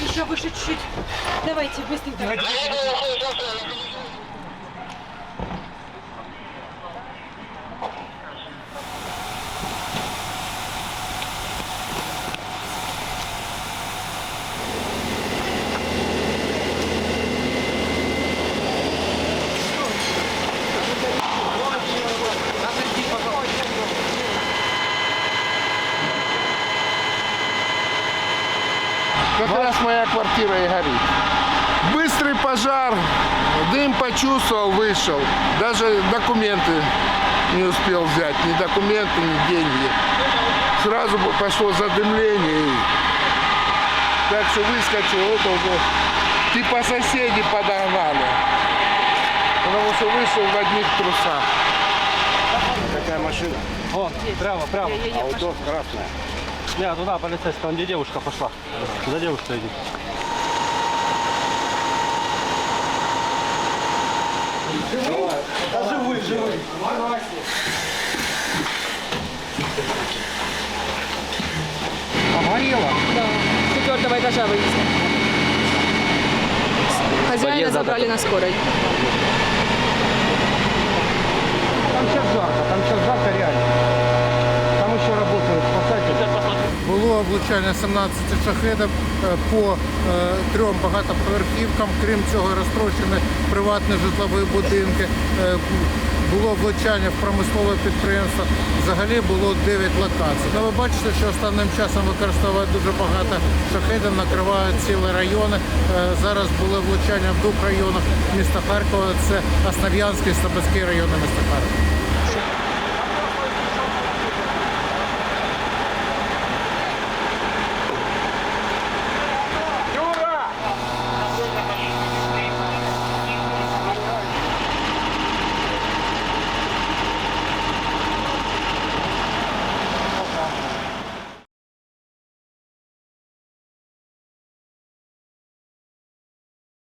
Еще выше чуть-чуть. Давайте, быстренько. Как раз моя квартира и горит. Быстрый пожар, дым почувствовал, вышел. Даже документы не успел взять, ни документы, ни деньги. Сразу бы пошло задымление. и- Так что выскочил, это уже типа соседи подогнали. Потому что вышел в одних трусах. Какая машина? Вон, прямо, прямо. Аудо красная. Не, туда полицейская, там где девушка пошла. За девушкой иди. четвертого этажа вывезли. Хозяина забрали на скорой. Було влучання 17 шахедів е, по е, трьом багатоповерхівкам. Крім цього, розтрощені приватні житлові будинки. Е, Було влучання в промислове підприємство. Взагалі було 9 локацій. Ну, ви бачите, що останнім часом використовують дуже багато шахедів, накривають цілі райони. Зараз були влучання в двох районах міста Харкова. Це Основ'янський і Слободський райони міста Харкова.